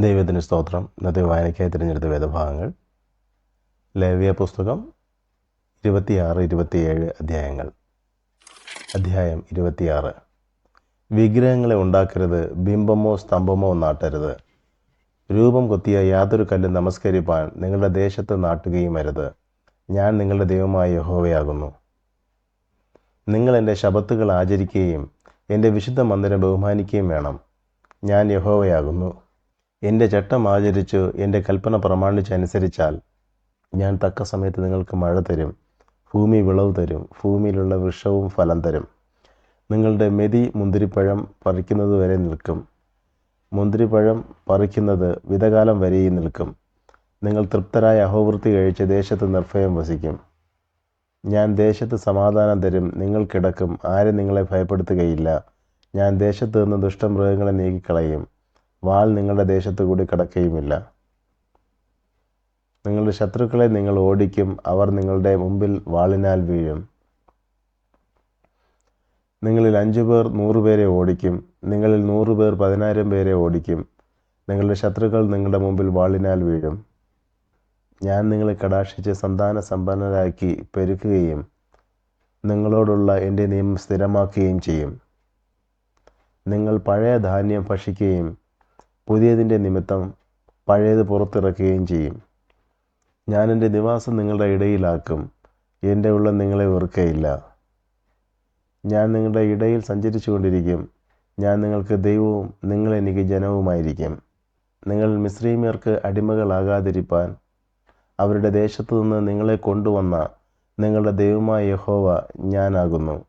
ദൈവത്തിന് സ്തോത്രം. ഇന്നത്തെ വായനയ്ക്കായി തിരഞ്ഞെടുത്ത വേദഭാഗങ്ങൾ. ലേവ്യ പുസ്തകം ഇരുപത്തിയാറ് ഇരുപത്തിയേഴ് അധ്യായങ്ങൾ. അധ്യായം ഇരുപത്തിയാറ്. വിഗ്രഹങ്ങളെ ഉണ്ടാക്കരുത് ബിംബമോ സ്തംഭമോ നാട്ടരുത്. രൂപം കൊത്തിയ യാതൊരു കല്ലും നമസ്കരിപ്പാൻ നിങ്ങളുടെ ദേശത്ത് നാട്ടുകയും അരുത്. ഞാൻ നിങ്ങളുടെ ദൈവമായ യഹോവയാകുന്നു. നിങ്ങൾ എന്റെ ശബത്തുകൾ ആചരിക്കുകയും എന്റെ വിശുദ്ധ മന്ദിരം ബഹുമാനിക്കുകയും വേണം. ഞാൻ യഹോവയാകുന്നു. എന്റെ ചട്ടം ആചരിച്ചു എന്റെ കൽപ്പന പ്രമാണിച്ചനുസരിച്ചാൽ ഞാൻ തക്ക സമയത്ത് നിങ്ങൾക്ക് മഴ തരും ഭൂമി വിളവ് തരും ഭൂമിയിലുള്ള വൃക്ഷവും ഫലം തരും. നിങ്ങളുടെ മെതി മുന്തിരിപ്പഴം പറിക്കുന്നത് വരെ നിൽക്കും. മുന്തിരിപ്പഴം പറിക്കുന്നത് വിധകാലം വരെയും നിൽക്കും. നിങ്ങൾ തൃപ്തരായ അഹോവൃത്തി കഴിച്ച് ദേശത്ത് നിർഭയം വസിക്കും. ഞാൻ ദേശത്ത് സമാധാനം തരും നിങ്ങൾ കിടക്കും ആരും നിങ്ങളെ ഭയപ്പെടുത്തുകയില്ല. ഞാൻ ദേശത്ത് നിന്ന് ദുഷ്ടമൃഗങ്ങളെ നീക്കിക്കളയും. വാൾ നിങ്ങളുടെ ദേശത്തു കൂടി കടക്കുകയുമില്ല നിങ്ങളുടെ ശത്രുക്കളെ നിങ്ങൾ ഓടിക്കും അവർ നിങ്ങളുടെ മുമ്പിൽ വാളിനാൽ വീഴും. നിങ്ങളിൽ അഞ്ചു പേർ നൂറുപേരെ ഓടിക്കും നിങ്ങളിൽ നൂറുപേർ പതിനായിരം പേരെ ഓടിക്കും നിങ്ങളുടെ ശത്രുക്കൾ നിങ്ങളുടെ മുമ്പിൽ വാളിനാൽ വീഴും. ഞാൻ നിങ്ങളെ കടാക്ഷിച്ച് സന്താന സമ്പന്നരാക്കി പെരുക്കുകയും നിങ്ങളോടുള്ള എന്റെ നിയമം സ്ഥിരമാക്കുകയും ചെയ്യും. നിങ്ങൾ പഴയ ധാന്യം ഭക്ഷിക്കുകയും പുതിയതിന്റെ നിമിത്തം പഴയത് പുറത്തിറക്കുകയും ചെയ്യും. ഞാൻ എന്റെ നിവാസം നിങ്ങളുടെ ഇടയിലാക്കും. എന്റെ ഉള്ളം നിങ്ങളെ വെറുക്കയില്ല. ഞാൻ നിങ്ങളുടെ ഇടയിൽ സഞ്ചരിച്ചു കൊണ്ടിരിക്കും ഞാൻ നിങ്ങൾക്ക് ദൈവവും നിങ്ങൾ എനിക്ക് ജനവുമായിരിക്കും നിങ്ങൾ മിശ്രീമ്യർക്ക് അടിമകളാകാതിരിപ്പാൻ അവരുടെ ദേശത്തു നിന്ന് നിങ്ങളെ കൊണ്ടുവന്ന നിങ്ങളുടെ ദൈവമായ യഹോവ ഞാനാകുന്നു.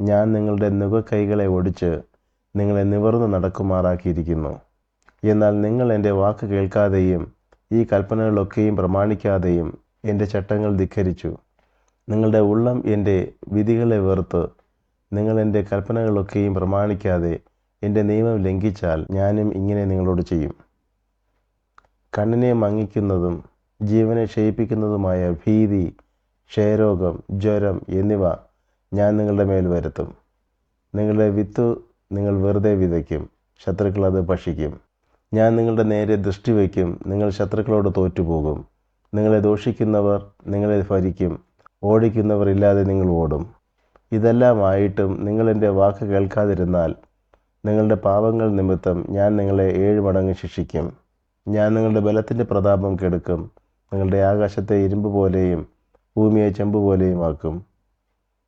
ഞാൻ നിങ്ങളുടെ നുകക്കൈകളെ ഒടിച്ച് നിങ്ങളെ നിവർന്ന് നടക്കുമാറാക്കിയിരിക്കുന്നു. എന്നാൽ നിങ്ങൾ എന്റെ വാക്ക് കേൾക്കാതെയും ഈ കൽപ്പനകളൊക്കെയും പ്രമാണിക്കാതെയും എന്റെ ചട്ടങ്ങൾ ധിക്കരിച്ചു നിങ്ങളുടെ ഉള്ളം എന്റെ വിധികളെ വെറുത്ത് നിങ്ങൾ എന്റെ കൽപ്പനകളൊക്കെയും പ്രമാണിക്കാതെ എന്റെ നിയമം ലംഘിച്ചാൽ ഞാനും ഇങ്ങനെ നിങ്ങളോട് ചെയ്യും. കണ്ണിനെ മങ്ങിക്കുന്നതും ജീവനെ ക്ഷയിപ്പിക്കുന്നതുമായ ഭീതി ക്ഷയരോഗം ജ്വരം എന്നിവ ഞാൻ നിങ്ങളുടെ മേൽ വരുത്തും. നിങ്ങളുടെ വിത്ത് നിങ്ങൾ വെറുതെ വിതയ്ക്കും ശത്രുക്കൾ അത് ഭക്ഷിക്കും. ഞാൻ നിങ്ങളുടെ നേരെ ദൃഷ്ടി വയ്ക്കും. നിങ്ങൾ ശത്രുക്കളോട് തോറ്റുപോകും. നിങ്ങളെ ദോഷിക്കുന്നവർ നിങ്ങളെ ഭരിക്കും. ഓടിക്കുന്നവർ ഇല്ലാതെ നിങ്ങൾ ഓടും. ഇതെല്ലാമായിട്ടും നിങ്ങൾ എന്റെ വാക്ക് കേൾക്കാതിരുന്നാൽ നിങ്ങളുടെ പാപങ്ങൾ നിമിത്തം ഞാൻ നിങ്ങളെ ഏഴ് മടങ്ങ് ശിക്ഷിക്കും. ഞാൻ നിങ്ങളുടെ ബലത്തിന്റെ പ്രതാപം കെടുക്കും. നിങ്ങളുടെ ആകാശത്തെ ഇരുമ്പ് പോലെയും ഭൂമിയെ ചെമ്പ് പോലെയും ആക്കും.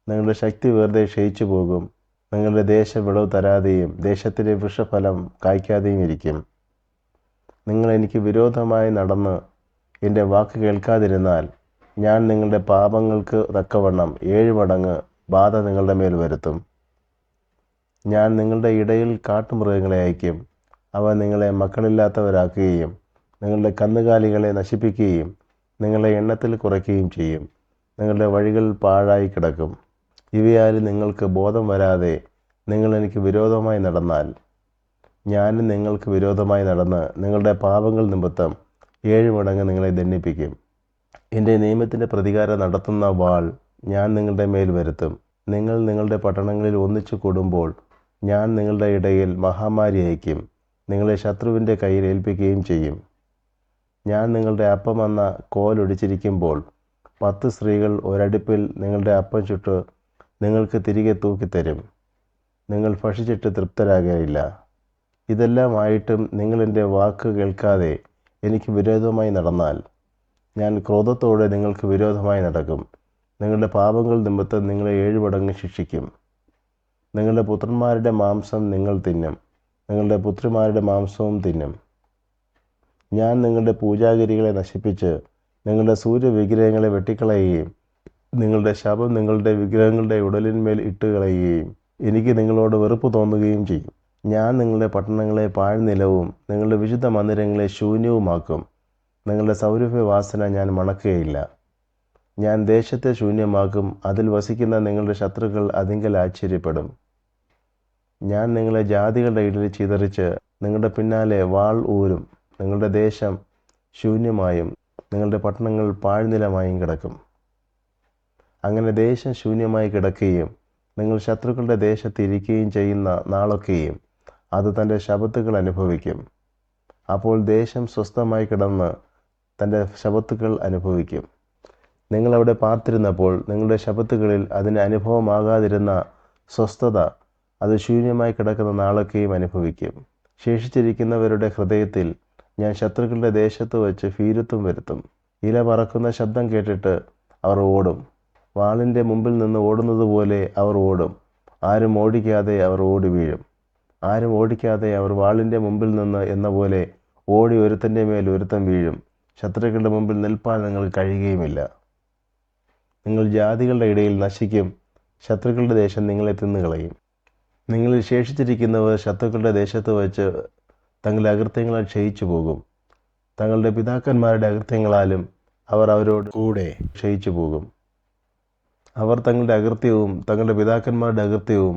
നിങ്ങളുടെ ശക്തി വെറുതെ ക്ഷയിച്ചു പോകും. നിങ്ങളുടെ ദേശം വിളവ് തരാതെയും ദേശത്തിലെ വൃക്ഷഫലം കായ്ക്കാതെയും ഇരിക്കും. നിങ്ങൾ എനിക്ക് വിരോധമായി നടന്ന് എന്റെ വാക്ക് കേൾക്കാതിരുന്നാൽ ഞാൻ നിങ്ങളുടെ പാപങ്ങൾക്ക് തക്കവണ്ണം ഏഴ് മടങ്ങ് ബാധ നിങ്ങളുടെ മേൽ വരുത്തും. ഞാൻ നിങ്ങളുടെ ഇടയിൽ കാട്ടുമൃഗങ്ങളെ അയക്കും അവ നിങ്ങളെ മക്കളില്ലാത്തവരാക്കുകയും നിങ്ങളുടെ കന്നുകാലികളെ നശിപ്പിക്കുകയും നിങ്ങളെ എണ്ണത്തിൽ കുറയ്ക്കുകയും ചെയ്യും. നിങ്ങളുടെ വഴികൾ പാഴായി കിടക്കും. ഇവയാൽ നിങ്ങൾക്ക് ബോധം വരാതെ നിങ്ങൾ എനിക്ക് വിരോധമായി നടന്നാൽ ഞാനും നിങ്ങൾക്ക് വിരോധമായി നടന്ന് നിങ്ങളുടെ പാപങ്ങൾ നിമിത്തം ഏഴ് മടങ്ങ് നിങ്ങളെ ദണ്ഡിപ്പിക്കും. എന്റെ നിയമത്തിന്റെ പ്രതികാരം നടത്തുന്ന വാൾ ഞാൻ നിങ്ങളുടെ മേൽ വരുത്തും. നിങ്ങൾ നിങ്ങളുടെ പട്ടണങ്ങളിൽ ഒന്നിച്ചു കൂടുമ്പോൾ ഞാൻ നിങ്ങളുടെ ഇടയിൽ മഹാമാരി അയക്കും നിങ്ങളെ ശത്രുവിന്റെ കയ്യിൽ ഏൽപ്പിക്കുകയും ചെയ്യും. ഞാൻ നിങ്ങളുടെ അപ്പം എന്ന കോലൊടിച്ചിരിക്കുമ്പോൾ പത്ത് സ്ത്രീകൾ ഒരടുപ്പിൽ നിങ്ങളുടെ അപ്പം ചുട്ട് നിങ്ങൾക്ക് തിരികെ തൂക്കിത്തരും. നിങ്ങൾ ഭക്ഷിച്ചിട്ട് തൃപ്തരാകുകയില്ല ഇതെല്ലാം നിങ്ങളെന്റെ വാക്ക് കേൾക്കാതെ എനിക്ക് വിരോധമായി നടന്നാൽ ഞാൻ ക്രോധത്തോടെ നിങ്ങൾക്ക് വിരോധമായി നടക്കും. നിങ്ങളുടെ പാപങ്ങൾ നിമിത്തം നിങ്ങളെ ഏഴ് മടങ്ങ് ശിക്ഷിക്കും. നിങ്ങളുടെ പുത്രന്മാരുടെ മാംസം നിങ്ങൾ തിന്നും. നിങ്ങളുടെ പുത്രിമാരുടെ മാംസവും തിന്നും. ഞാൻ നിങ്ങളുടെ പൂജാഗിരികളെ നശിപ്പിച്ച് നിങ്ങളുടെ സൂര്യവിഗ്രഹങ്ങളെ വെട്ടിക്കളയുകയും നിങ്ങളുടെ ശവം നിങ്ങളുടെ വിഗ്രഹങ്ങളുടെ ഉടലിന്മേൽ ഇട്ടുകളയുകയും എനിക്ക് നിങ്ങളോട് വെറുപ്പ് തോന്നുകയും ചെയ്യും. ഞാൻ നിങ്ങളുടെ പട്ടണങ്ങളെ പാഴ്നിലവും നിങ്ങളുടെ വിശുദ്ധ മന്ദിരങ്ങളെ ശൂന്യവുമാക്കും. നിങ്ങളുടെ സൗരഭ്യവാസന ഞാൻ മണക്കുകയില്ല. ഞാൻ ദേശത്തെ ശൂന്യമാക്കും. അതിൽ വസിക്കുന്ന നിങ്ങളുടെ ശത്രുക്കൾ അതിങ്കൽ ആശ്ചര്യപ്പെടും. ഞാൻ നിങ്ങളെ ജാതികളുടെ ഇടയിൽ ചിതറിച്ച് നിങ്ങളുടെ പിന്നാലെ വാൾ ഊരും. നിങ്ങളുടെ ദേശം ശൂന്യമായും നിങ്ങളുടെ പട്ടണങ്ങൾ പാഴ്നിലമായും കിടക്കും. അങ്ങനെ ദേശം ശൂന്യമായി കിടക്കുകയും നിങ്ങൾ ശത്രുക്കളുടെ ദേശത്ത് ഇരിക്കുകയും ചെയ്യുന്ന നാളൊക്കെയും അത് തന്റെ ശബത്തുകൾ അനുഭവിക്കും. അപ്പോൾ ദേശം സ്വസ്ഥമായി കിടന്ന് തന്റെ ശബത്തുകൾ അനുഭവിക്കും. നിങ്ങളവിടെ പാർത്തിരുന്നപ്പോൾ നിങ്ങളുടെ ശബത്തുകളിൽ അതിന് അനുഭവമാകാതിരുന്ന സ്വസ്ഥത അത് ശൂന്യമായി കിടക്കുന്ന നാളൊക്കെയും അനുഭവിക്കും. ശേഷിച്ചിരിക്കുന്നവരുടെ ഹൃദയത്തിൽ ഞാൻ ശത്രുക്കളുടെ ദേശത്ത് വച്ച് ഭീരുത്വം വരുത്തും. ഇല പറക്കുന്ന ശബ്ദം കേട്ടിട്ട് അവർ ഓടും. വാളിന്റെ മുമ്പിൽ നിന്ന് ഓടുന്നത് പോലെ അവർ ഓടും. ആരും ഓടിക്കാതെ അവർ ഓടി വീഴും. ആരും ഓടിക്കാതെ അവർ വാളിന്റെ മുമ്പിൽ നിന്ന് എന്ന പോലെ ഓടി ഒരുത്തന്റെ മേൽ ഒരുത്തൻ വീഴും. ശത്രുക്കളുടെ മുമ്പിൽ നിൽപ്പാൻ നിങ്ങൾക്ക് കഴിയുകയുമില്ല. നിങ്ങൾ ജാതികളുടെ ഇടയിൽ നശിക്കും. ശത്രുക്കളുടെ ദേശം നിങ്ങളെ തിന്നുകളയും. നിങ്ങളിൽ ശേഷിച്ചിരിക്കുന്നവർ ശത്രുക്കളുടെ ദേശത്ത് വച്ച് തങ്ങളുടെ അകൃത്യങ്ങളാൽ ക്ഷയിച്ചു പോകും തങ്ങളുടെ പിതാക്കന്മാരുടെ അകൃത്യങ്ങളാലും അവർ അവരോട് കൂടെ ക്ഷയിച്ചു പോകും അവർ തങ്ങളുടെ അകൃത്യവും തങ്ങളുടെ പിതാക്കന്മാരുടെ അകൃത്യവും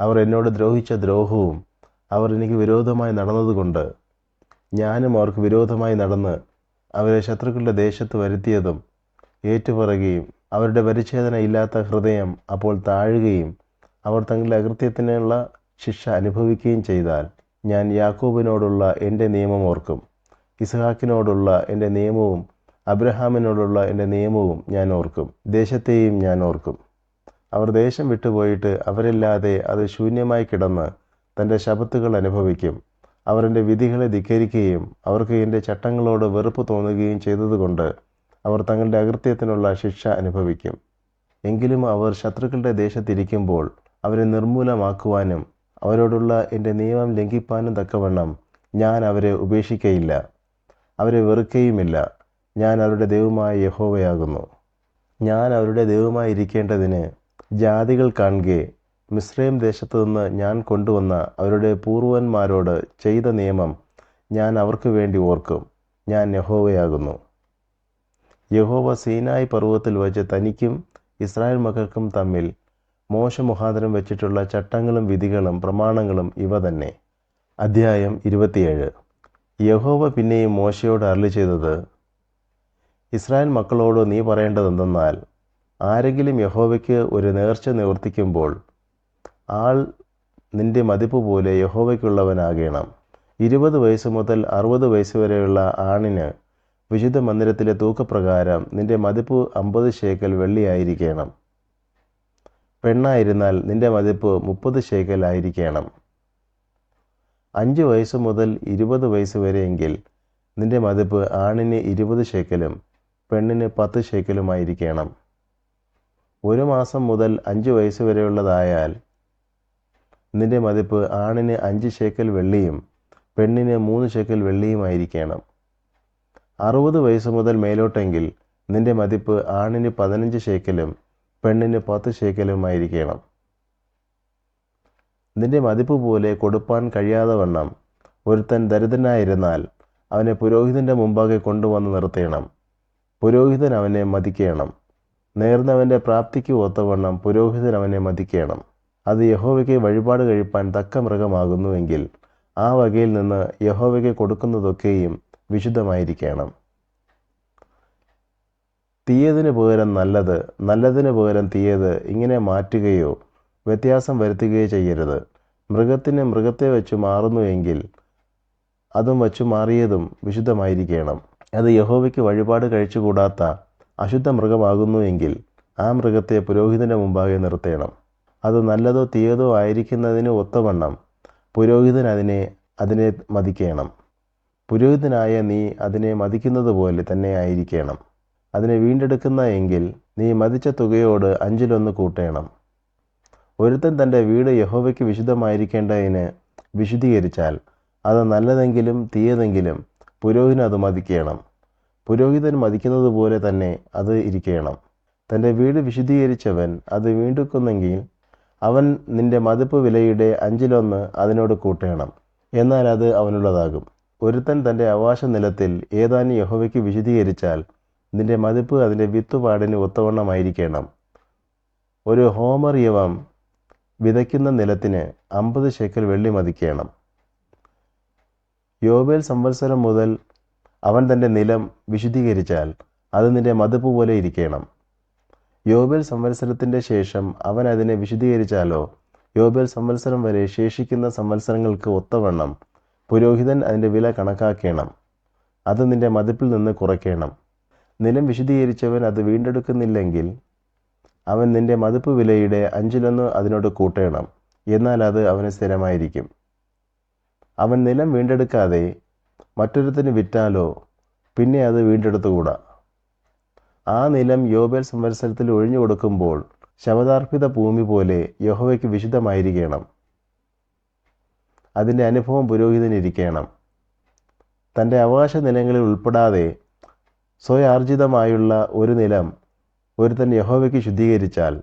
അവർ എന്നോട് ദ്രോഹിച്ച ദ്രോഹവും അവർ എനിക്ക് വിരോധമായി നടന്നതുകൊണ്ട് ഞാനും അവർക്ക് വിരോധമായി നടന്ന് അവരെ ശത്രുക്കളുടെ ദേശത്ത് വരുത്തിയതും ഏറ്റുപറയുകയും അവരുടെ പരിച്ഛേദന ഇല്ലാത്ത ഹൃദയം അപ്പോൾ താഴുകയും അവർ തങ്ങളുടെ അകൃത്യത്തിനുള്ള ശിക്ഷ അനുഭവിക്കുകയും ചെയ്താൽ ഞാൻ യാക്കോബിനോടുള്ള എന്റെ നിയമം ഓർക്കും ഇസ്ഹാക്കിനോടുള്ള എന്റെ നിയമവും അബ്രഹാമിനോടുള്ള എന്റെ നിയമവും ഞാൻ ഓർക്കും ദേശത്തെയും ഞാൻ ഓർക്കും. അവർ ദേശം വിട്ടുപോയിട്ട് അവരില്ലാതെ അത് ശൂന്യമായി കിടന്ന് തന്റെ ശപത്തുകൾ അനുഭവിക്കും. അവർ എന്റെ വിധികളെ ധിക്കരിക്കുകയും അവർക്ക് എന്റെ ചട്ടങ്ങളോട് വെറുപ്പ് തോന്നുകയും ചെയ്തതുകൊണ്ട് അവർ തങ്ങളുടെ അകൃത്യത്തിനുള്ള ശിക്ഷ അനുഭവിക്കും. എങ്കിലും അവർ ശത്രുക്കളുടെ ദേശത്തിരിക്കുമ്പോൾ അവരെ നിർമൂലമാക്കുവാനും അവരോടുള്ള എന്റെ നിയമം ലംഘിപ്പാനും തക്കവണ്ണം ഞാൻ അവരെ ഉപേക്ഷിക്കയില്ല. അവരെ വെറുക്കുകയുമില്ല ഞാൻ അവരുടെ ദൈവമായ യഹോവയാകുന്നു. ഞാൻ അവരുടെ ദൈവമായി ഇരിക്കേണ്ടതിന് ജാതികൾ കാണുകെ മിശ്രയും ദേശത്തു നിന്ന് ഞാൻ കൊണ്ടുവന്ന അവരുടെ പൂർവന്മാരോട് ചെയ്ത നിയമം ഞാൻ അവർക്ക് വേണ്ടി ഓർക്കും. ഞാൻ യഹോവയാകുന്നു. യഹോവ സീനായ് പർവതത്തിൽ വച്ച് തനിക്കും ഇസ്രായേൽ മക്കൾക്കും തമ്മിൽ മോശ മുഖാന്തരം വെച്ചിട്ടുള്ള ചട്ടങ്ങളും വിധികളും പ്രമാണങ്ങളും ഇവ തന്നെ. അധ്യായം ഇരുപത്തിയേഴ്. യഹോവ പിന്നെയും മോശയോട് അരളി ചെയ്തത് ഇസ്രായേൽ മക്കളോട് നീ പറയേണ്ടതെന്തെന്നാൽ ആരെങ്കിലും യഹോവയ്ക്ക് ഒരു നേർച്ച നിവർത്തിക്കുമ്പോൾ ആൾ നിന്റെ മതിപ്പ് പോലെ യഹോവയ്ക്കുള്ളവനാകണം. ഇരുപത് വയസ്സ് മുതൽ അറുപത് വയസ്സ് വരെയുള്ള ആണിന് വിശുദ്ധ മന്ദിരത്തിലെ തൂക്കപ്രകാരം നിന്റെ മതിപ്പ് അമ്പത് ശേക്കൽ വെള്ളിയായിരിക്കണം. പെണ്ണായിരുന്നാൽ നിന്റെ മതിപ്പ് മുപ്പത് ശേക്കൽ ആയിരിക്കണം. അഞ്ച് വയസ്സ് മുതൽ ഇരുപത് വയസ്സ് വരെയെങ്കിൽ നിന്റെ മതിപ്പ് ആണിന് ഇരുപത് ശേക്കലും പെണ്ണിന് പത്ത് ശേക്കലുമായിരിക്കണം ഒരു മാസം മുതൽ അഞ്ച് വയസ്സ് വരെയുള്ളതായാൽ നിന്റെ മതിപ്പ് ആണിന് അഞ്ച് ശേക്കൽ വെള്ളിയും പെണ്ണിന് മൂന്ന് ശേക്കൽ വെള്ളിയുമായിരിക്കണം. അറുപത് വയസ്സ് മുതൽ മേലോട്ടെങ്കിൽ നിന്റെ മതിപ്പ് ആണിന് പതിനഞ്ച് ശേക്കലും പെണ്ണിന് പത്ത് ശേക്കലുമായിരിക്കണം നിന്റെ മതിപ്പ് പോലെ കൊടുപ്പാൻ കഴിയാതെ വണ്ണം ഒരുത്തൻ ദരിദ്രനായിരുന്നാൽ അവനെ പുരോഹിതന്റെ മുമ്പാകെ കൊണ്ടുവന്ന് നിർത്തേണം. പുരോഹിതൻ അവനെ മതിക്കണം. നേർന്നവന്റെ പ്രാപ്തിക്ക് ഒത്തവണ്ണം പുരോഹിതൻ അവനെ മതിക്കണം. അത് യഹോവയ്ക്ക് വഴിപാട് കഴിപ്പാൻ തക്ക മൃഗമാകുന്നുവെങ്കിൽ ആ വകയിൽ നിന്ന് യഹോവയ്ക്ക് കൊടുക്കുന്നതൊക്കെയും വിശുദ്ധമായിരിക്കണം. തീയതിന് പകരം നല്ലത് നല്ലതിന് പകരം തീയത് ഇങ്ങനെ മാറ്റുകയോ വ്യത്യാസം വരുത്തുകയോ ചെയ്യരുത്. മൃഗത്തിന് മൃഗത്തെ വെച്ച് മാറുന്നുവെങ്കിൽ അതും വച്ചു മാറിയതും വിശുദ്ധമായിരിക്കണം. അത് യഹോവയ്ക്ക് വഴിപാട് കഴിച്ചുകൂടാത്ത അശുദ്ധ മൃഗമാകുന്നുവെങ്കിൽ ആ മൃഗത്തെ പുരോഹിതന്റെ മുമ്പാകെ നിർത്തേണം. അത് നല്ലതോ തീയതോ ആയിരിക്കുന്നതിന് ഒത്തവണ്ണം പുരോഹിതൻ അതിനെ അതിനെ മതിക്കണം. പുരോഹിതനായ നീ അതിനെ മതിക്കുന്നത് പോലെ തന്നെ ആയിരിക്കണം. അതിനെ വീണ്ടെടുക്കുന്ന എങ്കിൽ നീ മതിച്ച തുകയോട് അഞ്ചിലൊന്ന് കൂട്ടേണം. ഒരുത്തൻ തന്റെ വീട് യഹോവയ്ക്ക് വിശുദ്ധമായിരിക്കേണ്ടതിന് വിശുദ്ധീകരിച്ചാൽ അത് നല്ലതെങ്കിലും തീയതെങ്കിലും പുരോഹിതൻ അത് മതിക്കണം. പുരോഹിതൻ മതിക്കുന്നത് പോലെ തന്നെ അത് ഇരിക്കണം. തന്റെ വീട് വിശുദ്ധീകരിച്ചവൻ അത് വീണ്ടെടുക്കുന്നെങ്കിൽ അവൻ നിന്റെ മതിപ്പ് വിലയുടെ അഞ്ചിലൊന്ന് അതിനോട് കൂട്ടേണം. എന്നാൽ അത് അവനുള്ളതാകും. ഒരുത്തൻ തന്റെ അവകാശ നിലത്തിൽ ഏതാനും യഹോവയ്ക്ക് വിശദീകരിച്ചാൽ നിന്റെ മതിപ്പ് അതിന്റെ വിത്തുപാടിന് ഒത്തവണ്ണമായിരിക്കണം. ഒരു ഹോമർ യവം വിതയ്ക്കുന്ന നിലത്തിന് അമ്പത് ശേക്കൽ വെള്ളി മതിക്കണം. യോബേൽ സംവത്സരം മുതൽ അവൻ തന്റെ നിലം വിശുദ്ധീകരിച്ചാൽ അത് നിന്റെ മതിപ്പ് പോലെ ഇരിക്കണം. യോബേൽ സംവത്സരത്തിന്റെ ശേഷം അവൻ അതിനെ വിശദീകരിച്ചാലോ? യോബേൽ സംവത്സരം വരെ ശേഷിക്കുന്ന സംവത്സരങ്ങൾക്ക് ഒത്തവണ്ണം പുരോഹിതൻ അതിന്റെ വില കണക്കാക്കണം. അത് നിന്റെ മതിപ്പിൽ നിന്ന് കുറയ്ക്കണം. നിലം വിശദീകരിച്ചവൻ അത് വീണ്ടെടുക്കുന്നില്ലെങ്കിൽ അവൻ നിന്റെ മതിപ്പ് വിലയുടെ അഞ്ചിലൊന്ന് അതിനോട് കൂട്ടണം. എന്നാൽ അത് അവന് സ്ഥിരമായിരിക്കും. അവൻ നിലം വീണ്ടെടുക്കാതെ മറ്റൊരുത്തിന് വിറ്റാലോ പിന്നെ അത് വീണ്ടെടുത്തുകൂടാ. ആ നിലം യോബേൽ സംവത്സരത്തിൽ ഒഴിഞ്ഞു കൊടുക്കുമ്പോൾ ശവദാർപ്പിത ഭൂമി പോലെ യഹോവയ്ക്ക് വിശുദ്ധമായിരിക്കണം. അതിന്റെ അനുഭവം പുരോഹിതനിരിക്കണം. തന്റെ അവകാശ നിലങ്ങളിൽ ഉൾപ്പെടാതെ സ്വയാർജിതമായുള്ള ഒരു നിലം ഒരുത്തൻ യഹോവയ്ക്ക് ശുദ്ധീകരിച്ചാൽ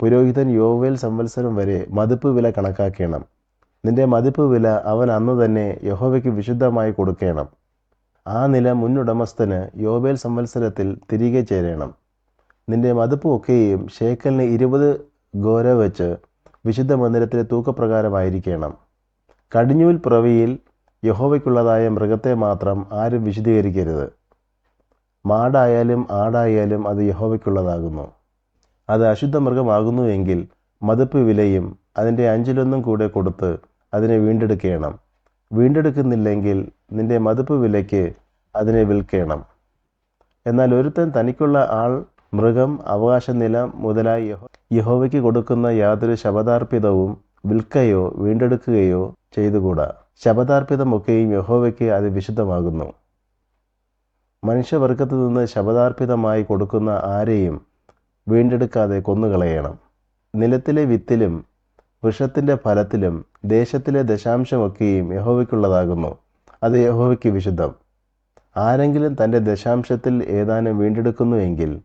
പുരോഹിതൻ യോവേൽ സംവത്സരം വരെ മതിപ്പ് വില കണക്കാക്കണം. നിന്റെ മതിപ്പ് വില അവൻ അന്ന് തന്നെ യഹോവയ്ക്ക് വിശുദ്ധമായി കൊടുക്കണം. ആ നില മുന്നുടമസ്ഥന് യോബേൽ സംവത്സരത്തിൽ തിരികെ ചേരേണം. നിന്റെ മതിപ്പ് ഒക്കെയും ഷേക്കലിന് ഇരുപത് ഗോര വെച്ച് വിശുദ്ധ മന്ദിരത്തിലെ തൂക്കപ്രകാരമായിരിക്കണം. കടിഞ്ഞൂൽ പ്രവിയിൽ യഹോവയ്ക്കുള്ളതായ മൃഗത്തെ മാത്രം ആരും വിശദീകരിക്കരുത് മാടായാലും ആടായാലും അത് യഹോവയ്ക്കുള്ളതാകുന്നു. അത് അശുദ്ധ മൃഗമാകുന്നുവെങ്കിൽ മതിപ്പ് വിലയും അതിന്റെ അഞ്ചിലൊന്നും കൂടെ കൊടുത്ത് അതിനെ വീണ്ടെടുക്കണം. വീണ്ടെടുക്കുന്നില്ലെങ്കിൽ നിന്റെ മതിപ്പ് വിലയ്ക്ക് അതിനെ വിൽക്കണം. എന്നാൽ ഒരുത്തൻ തനിക്കുള്ള ആൾ മൃഗം അവകാശനില മുതലായി യഹോ യഹോവയ്ക്ക് കൊടുക്കുന്ന യാതൊരു ശബദാർപ്പിതവും വിൽക്കുകയോ വീണ്ടെടുക്കുകയോ ചെയ്തുകൂടാ. ശബദാർപ്പിതമൊക്കെയും യഹോവയ്ക്ക് അത് വിശുദ്ധമാകുന്നു. മനുഷ്യവർഗത്തു നിന്ന് ശബദാർപ്പിതമായി കൊടുക്കുന്ന ആരെയും വീണ്ടെടുക്കാതെ കൊന്നുകളയണം. നിലത്തിലെ വിത്തിലും വൃക്ഷത്തിന്റെ ഫലത്തിലും ദേശത്തിലെ ദശാംശമൊക്കെയും യഹോവയ്ക്കുള്ളതാകുന്നു. അത് യഹോവയ്ക്ക് വിശുദ്ധം. ആരെങ്കിലും തന്റെ ദശാംശത്തിൽ ഏതാനും വീണ്ടെടുക്കുന്നുവെങ്കിൽ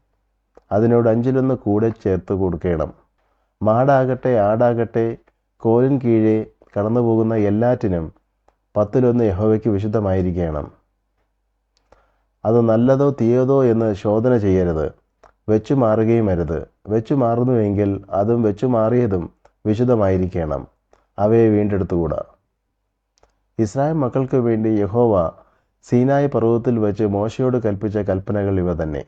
അതിനോട് അഞ്ചിലൊന്ന് കൂടെ ചേർത്ത് കൊടുക്കണം. മാടാകട്ടെ ആടാകട്ടെ കോലിൻ കീഴെ കടന്നുപോകുന്ന എല്ലാറ്റിനും പത്തിലൊന്ന് യഹോവയ്ക്ക് വിശുദ്ധമായിരിക്കണം. അത് നല്ലതോ തീയതോ എന്ന് ശോധന ചെയ്യരുത്. വെച്ചു മാറുകയും അരുത്. വെച്ചു മാറുന്നുവെങ്കിൽ അതും വെച്ചു മാറിയതും വിശുദ്ധമായിരിക്കണം അവയെ വീണ്ടെടുത്തുകൂടാ? ഇസ്രായേൽ മക്കൾക്ക് വേണ്ടി യഹോവ സീനായ് പർവതത്തിൽ വെച്ച് മോശയോട് കൽപ്പിച്ച കൽപ്പനകൾ ഇവ തന്നെ.